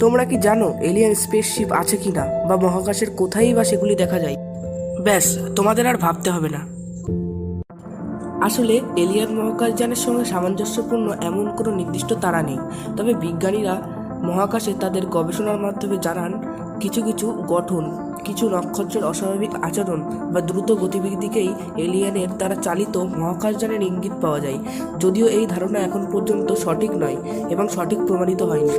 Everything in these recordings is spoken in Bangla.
তোমরা কি জানো এলিয়ান স্পেসশিপ আছে কি না বা মহাকাশের কোথায় বা সেগুলি দেখা যায়? ব্যাস, তোমাদের আর ভাবতে হবে না। আসলে এলিয়ান মহাকাশযানের সঙ্গে সামঞ্জস্যপূর্ণ এমন কোনো নির্দিষ্ট তারা নেই। তবে বিজ্ঞানীরা মহাকাশে তাদের গবেষণার মাধ্যমে জানান, কিছু কিছু গঠন, কিছু নক্ষত্রের অস্বাভাবিক আচরণ বা দ্রুত গতিবিধিকেই এলিয়ানের দ্বারা চালিত মহাকাশযানের ইঙ্গিত পাওয়া যায়। যদিও এই ধারণা এখন পর্যন্ত সঠিক নয় এবং সঠিক প্রমাণিত হয়নি।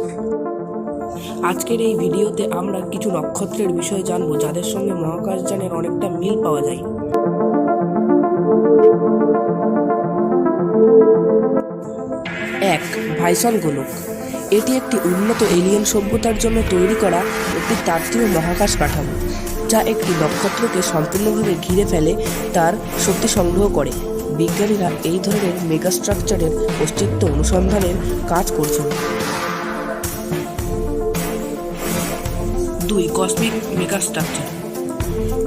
আজকের এই ভিডিওতে আমরা কিছু নক্ষত্রের বিষয়ে জানব, যাদের সঙ্গে মহাকাশযানের অনেকটা মিল পাওয়া যায়। এক, ভাইসন গোলক। এটি একটি উন্নত এলিয়েন সভ্যতার জন্য তৈরি করা একটি তাত্ত্বীয় মহাকাশ কাঠামো, যা একটি নক্ষত্রকে সম্পূর্ণভাবে ঘিরে ফেলে, তার শক্তি সংগ্রহ করে। বিজ্ঞানীরা এই ধরনের মেগাস্ট্রাকচারের অস্তিত্ব অনুসন্ধানের কাজ করছেন। কসমিক মেগাস্ট্রাকচার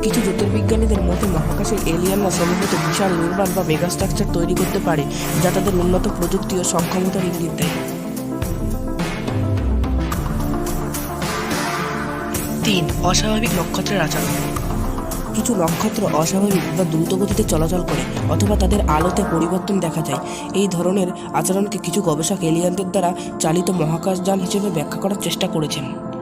কিছু জ্যোতির্বিজ্ঞানীদের মতে মহাকাশের এলিয়ানরা সম্ভবত বিশাল নির্মাণ বা মেগাস্ট্রাকচার তৈরি করতে পারে যা তাদের উন্নত প্রযুক্তি ও সক্ষমতার ইঙ্গিত দেয়। তিন অস্বাভাবিক নক্ষত্রের আচরণ। কিছু নক্ষত্র অস্বাভাবিক বা দ্রুত গতিতে চলাচল করে অথবা তাদের আলোতে পরিবর্তন দেখা যায়। এই ধরনের আচরণকে কিছু গবেষক এলিয়ানদের দ্বারা চালিত মহাকাশযান হিসেবে ব্যাখ্যা করার চেষ্টা করেছেন।